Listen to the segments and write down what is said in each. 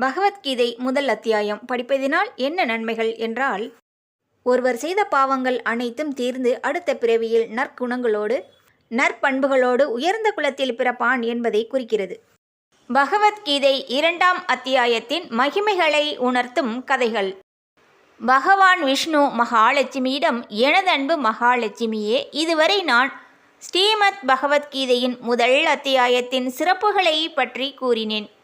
பகவத்கீதை முதல் அத்தியாயம். படிப்பதினால் என்ன நன்மைகள் என்றால் ஒருவர் செய்த பாவங்கள் அனைத்தும் தீர்ந்து அடுத்த பிறவியில் நற்குணங்களோடு நற்பண்புகளோடு உயர்ந்த குலத்தில் பிறப்பான் என்பதை குறிக்கிறது. பகவத்கீதை இரண்டாம் அத்தியாயத்தின் மகிமைகளை உணர்த்தும் கதைகள். பகவான் விஷ்ணு மகாலட்சுமியிடம் எனதன்பு மகாலட்சுமியே இதுவரை நான் ஸ்ரீமத் பகவத்கீதையின் முதல் அத்தியாயத்தின் சிறப்புகளை பற்றி கூறினேன்.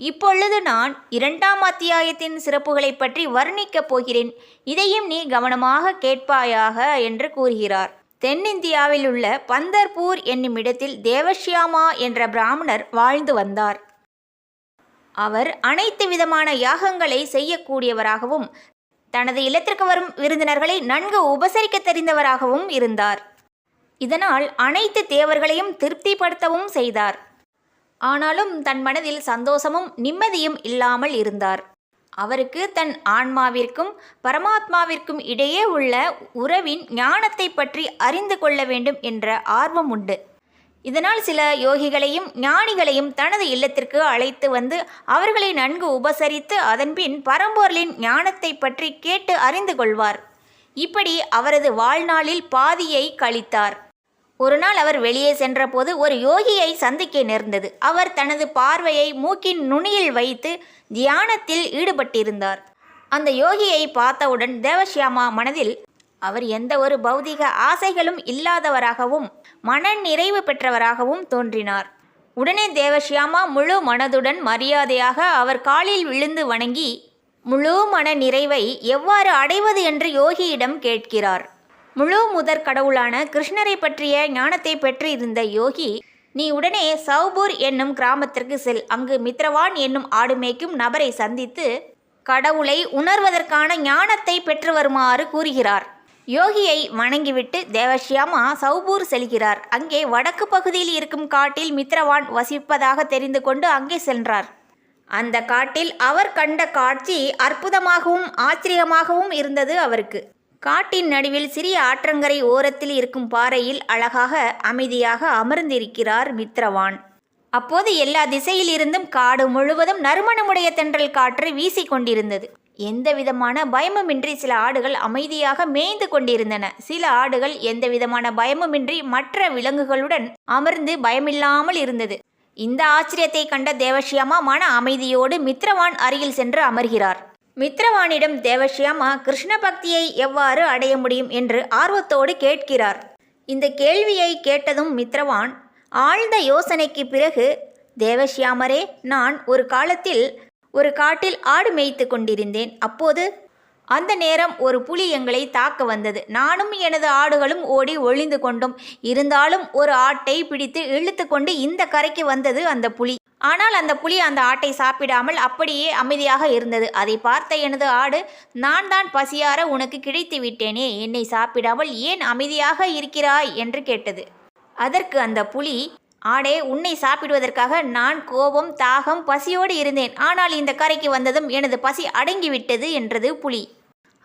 இப்பொழுது நான் இரண்டாம் அத்தியாயத்தின் சிறப்புகளை பற்றி வர்ணிக்கப் போகிறேன். இதையும் நீ கவனமாக கேட்பாயாக என்று கூறுகிறார். தென்னிந்தியாவில் உள்ள பந்தர்பூர் என்னும் இடத்தில் தேவஷ்யாமா என்ற பிராமணர் வாழ்ந்து வந்தார். அவர் அனைத்து விதமான யாகங்களை செய்யக்கூடியவராகவும் தனது இல்லத்திற்கு வரும் விருந்தினர்களை நன்கு உபசரிக்க தெரிந்தவராகவும் இருந்தார். இதனால் அனைத்து தேவர்களையும் திருப்திப்படுத்தவும் செய்தார். ஆனாலும் தன் மனதில் சந்தோஷமும் நிம்மதியும் இல்லாமல் இருந்தார். அவருக்கு தன் ஆன்மாவிற்கும் பரமாத்மாவிற்கும் இடையே உள்ள உறவின் ஞானத்தை பற்றி அறிந்து கொள்ள வேண்டும் என்ற ஆர்வம் உண்டு. இதனால் சில யோகிகளையும் ஞானிகளையும் தனது இல்லத்திற்கு அழைத்து வந்து அவர்களை நன்கு உபசரித்து அதன்பின் பரம்பொருளின் ஞானத்தை பற்றி கேட்டு அறிந்து கொள்வார். இப்படி அவரது வாழ்நாளில் பாதியை கழித்தார். ஒரு நாள் அவர் வெளியே சென்றபோது ஒரு யோகியை சந்திக்க நேர்ந்தது. அவர் தனது பார்வையை மூக்கின் நுனியில் வைத்து தியானத்தில் ஈடுபட்டிருந்தார். அந்த யோகியை பார்த்தவுடன் தேவஷ்யாமா மனதில் அவர் எந்த ஒரு பௌதிக ஆசைகளும் இல்லாதவராகவும் மன நிறைவு பெற்றவராகவும் தோன்றினார். உடனே தேவஷ்யாமா முழு மனதுடன் மரியாதையாக அவர் காலில் விழுந்து வணங்கி முழு மன நிறைவை எவ்வாறு அடைவது? என்று யோகியிடம் கேட்கிறார். முழு முதற் கடவுளான கிருஷ்ணரை பற்றிய ஞானத்தை பெற்று இருந்த யோகி நீ உடனே சௌபூர் என்னும் கிராமத்திற்கு செல். அங்கு மித்ரவான் என்னும் ஆடு மேய்க்கும் நபரை சந்தித்து கடவுளை உணர்வதற்கான ஞானத்தை பெற்று வருமாறு கூறுகிறார். யோகியை வணங்கிவிட்டு தேவஷ்யாமா சௌபூர் செல்கிறார். அங்கே வடக்கு பகுதியில் இருக்கும் காட்டில் மித்ரவான் வசிப்பதாக தெரிந்து கொண்டு அங்கே சென்றார். அந்த காட்டில் அவர் கண்ட காட்சி அற்புதமாகவும் ஆச்சரியமாகவும் இருந்தது அவருக்கு. காட்டின் நடுவில் சிறிய ஆற்றங்கரை ஓரத்தில் இருக்கும் பாறையில் அழகாக அமைதியாக அமர்ந்திருக்கிறார் மித்ரவான். அப்போது எல்லா திசையிலிருந்தும் காடு முழுவதும் நறுமணமுடைய தென்றல் காற்று வீசிக் கொண்டிருந்தது. எந்த விதமான பயமுமின்றி சில ஆடுகள் அமைதியாக மேய்ந்து கொண்டிருந்தன. சில ஆடுகள் எந்த விதமான பயமுமின்றி மற்ற விலங்குகளுடன் அமர்ந்து பயமில்லாமல் இருந்தது. இந்த ஆச்சரியத்தை கண்ட தேவஷியாமா மன அமைதியோடு மித்ரவான் அருகில் சென்று அமர்கிறார். மித்ரவானிடம் தேவஷியாமா கிருஷ்ண பக்தியை எவ்வாறு அடைய முடியும்? என்று ஆர்வத்தோடு கேட்கிறார். இந்த கேள்வியை கேட்டதும் மித்ரவான் ஆழ்ந்த யோசனைக்கு பிறகு தேவஷ்யாமரே நான் ஒரு காலத்தில் ஒரு காட்டில் ஆடு மேய்த்து கொண்டிருந்தேன். அப்போது அந்த நேரம் ஒரு புலி எங்களை தாக்க வந்தது. நானும் எனது ஆடுகளும் ஓடி ஒளிந்து கொண்டோம். இருந்தாலும் ஒரு ஆட்டை பிடித்து இழுத்து கொண்டு இந்த கரைக்கு வந்தது அந்த புலி. ஆனால் அந்த புலி அந்த ஆட்டை சாப்பிடாமல் அப்படியே அமைதியாக இருந்தது. அதை பார்த்த எனது ஆடு நான் தான் பசியார உனக்கு கிடைத்து விட்டேனே என்னை சாப்பிடாமல் ஏன் அமைதியாக இருக்கிறாய்? என்று கேட்டது. அதற்கு அந்த புலி ஆடே உன்னை சாப்பிடுவதற்காக நான் கோபம் தாகம் பசியோடு இருந்தேன். ஆனால் இந்த கரைக்கு வந்ததும் எனது பசி அடங்கிவிட்டது என்றது புலி.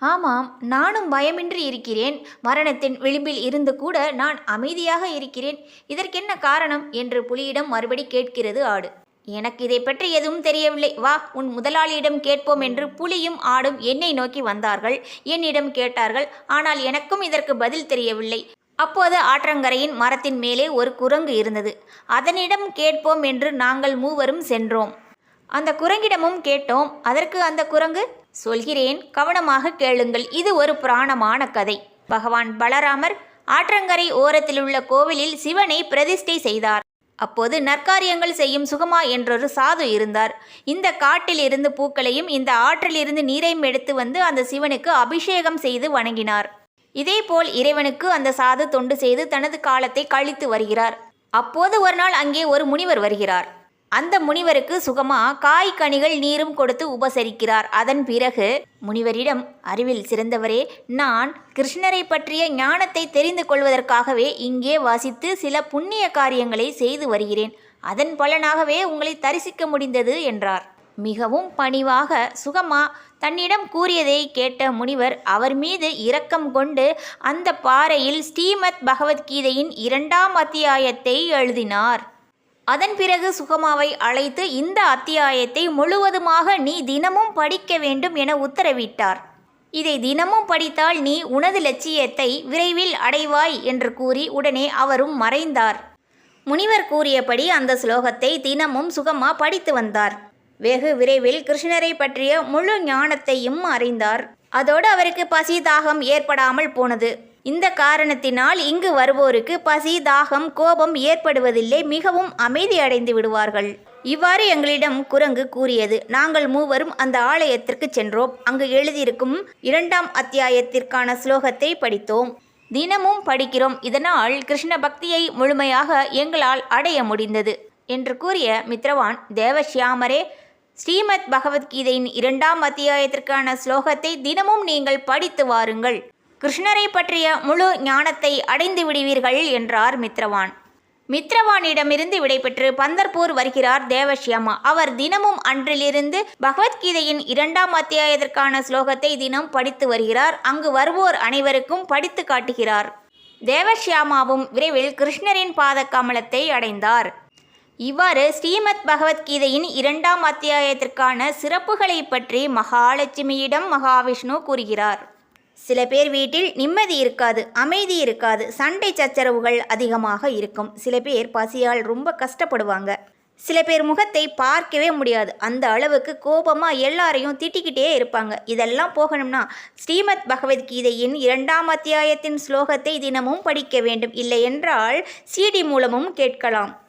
ஆமாம் நானும் பயமின்றி இருக்கிறேன். மரணத்தின் விளிம்பில் இருந்து கூட நான் அமைதியாக இருக்கிறேன். இதற்கென்ன காரணம்? என்று புலியிடம் மறுபடி கேட்கிறது ஆடு. எனக்கு இதை பற்றி எதுவும் தெரியவில்லை. வா உன் முதலாளியிடம் கேட்போம் என்று புலியும் ஆடும் என்னை நோக்கி வந்தார்கள். என்னிடம் கேட்டார்கள் ஆனால் எனக்கும் இதற்கு பதில் தெரியவில்லை. அப்போது ஆற்றங்கரையின் மரத்தின் மேலே ஒரு குரங்கு இருந்தது. அதனிடம் கேட்போம் என்று நாங்கள் மூவரும் சென்றோம். அந்த குரங்கிடமும் கேட்டோம். அதற்கு அந்த குரங்கு? சொல்கிறேன் கவனமாக கேளுங்கள். இது ஒரு புராணமான கதை. பகவான் பலராமர் ஆற்றங்கரை ஓரத்திலுள்ள கோவிலில் சிவனை பிரதிஷ்டை செய்தார். அப்போது நற்காரியங்கள் செய்யும் சுகமா என்றொரு சாது இருந்தார். இந்த காட்டில் இருந்து பூக்களையும் இந்த ஆற்றிலிருந்து நீரையும் எடுத்து வந்து அந்த சிவனுக்கு அபிஷேகம் செய்து வணங்கினார். இதேபோல் இறைவனுக்கு அந்த சாது தொண்டு செய்து தனது காலத்தை கழித்து வருகிறார். அப்போது ஒரு நாள் அங்கே ஒரு முனிவர் வருகிறார். அந்த முனிவருக்கு சுகமா காய் கனிகள் நீரும் கொடுத்து உபசரிக்கிறார். அதன் பிறகு முனிவரிடம் அறிவில் சிறந்தவரே நான் கிருஷ்ணரை பற்றிய ஞானத்தை தெரிந்து கொள்வதற்காகவே இங்கே வாசித்து சில புண்ணிய காரியங்களை செய்து வருகிறேன். அதன் பலனாகவே உங்களை தரிசிக்க முடிந்தது என்றார். மிகவும் பணிவாக சுகமா தன்னிடம் கூறியதை கேட்ட முனிவர் அவர் மீது இரக்கம் கொண்டு அந்த பாறையில் ஸ்ரீமத் பகவத்கீதையின் இரண்டாம் அத்தியாயத்தை எழுதினார். அதன் பிறகு சுகமாவை அழைத்து இந்த அத்தியாயத்தை முழுவதுமாக நீ தினமும் படிக்க வேண்டும் என உத்தரவிட்டார். இதை தினமும் படித்தால் நீ உனது லட்சியத்தை விரைவில் அடைவாய் என்று கூறி உடனே அவரும் மறைந்தார். முனிவர் கூறியபடி அந்த ஸ்லோகத்தை தினமும் சுகமா படித்து வந்தார். வெகு விரைவில் கிருஷ்ணரை பற்றிய முழு ஞானத்தையும் அறிந்தார். அதோடு அவருக்கு பசி தாகம் ஏற்படாமல் போனது. இந்த காரணத்தினால் இங்கு வருவோருக்கு பசி தாகம் கோபம் ஏற்படுவதில்லை மிகவும் அமைதி அடைந்து விடுவார்கள். இவ்வாறு எங்களிடம் குரங்கு கூறியது. நாங்கள் மூவரும் அந்த ஆலயத்திற்கு சென்றோம். அங்கு எழுதியிருக்கும் இரண்டாம் அத்தியாயத்திற்கான ஸ்லோகத்தை படித்தோம். தினமும் படிக்கிறோம். இதனால் கிருஷ்ண பக்தியை முழுமையாக எங்களால் அடைய முடிந்தது என்று கூறிய மித்ரவான் தேவஷியாமரே ஸ்ரீமத் பகவத்கீதையின் இரண்டாம் அத்தியாயத்திற்கான ஸ்லோகத்தை தினமும் நீங்கள் படித்து வாருங்கள். கிருஷ்ணரை பற்றிய முழு ஞானத்தை அடைந்து விடுவீர்கள் என்றார் மித்ரவான். மித்ரவானிடமிருந்து விடைபெற்று பந்தர்பூர் வருகிறார் தேவஷ்யாமா. அவர் தினமும் அன்றிலிருந்து பகவத்கீதையின் இரண்டாம் அத்தியாயத்திற்கான ஸ்லோகத்தை தினம் படித்து வருகிறார். அங்கு வருவோர் அனைவருக்கும் படித்து காட்டுகிறார். தேவஷ்யாமாவும் விரைவில் கிருஷ்ணரின் பாத கமலத்தை அடைந்தார். இவ்வாறு ஸ்ரீமத் பகவத்கீதையின் இரண்டாம் அத்தியாயத்திற்கான சிறப்புகளை பற்றி மகாலட்சுமியிடம் மகாவிஷ்ணு கூறுகிறார். சில பேர் வீட்டில் நிம்மதி இருக்காது அமைதி இருக்காது சண்டை சச்சரவுகள் அதிகமாக இருக்கும். சில பேர் பசியால் ரொம்ப கஷ்டப்படுவாங்க. சில பேர் முகத்தை பார்க்கவே முடியாது. அந்த அளவுக்கு கோபமாக எல்லாரையும் திட்டிக்கிட்டே இருப்பாங்க. இதெல்லாம் போகணும்னா ஸ்ரீமத் பகவத்கீதையின் இரண்டாம் அத்தியாயத்தின் ஸ்லோகத்தை தினமும் படிக்க வேண்டும். இல்லை என்றால் சிடி மூலமும் கேட்கலாம்.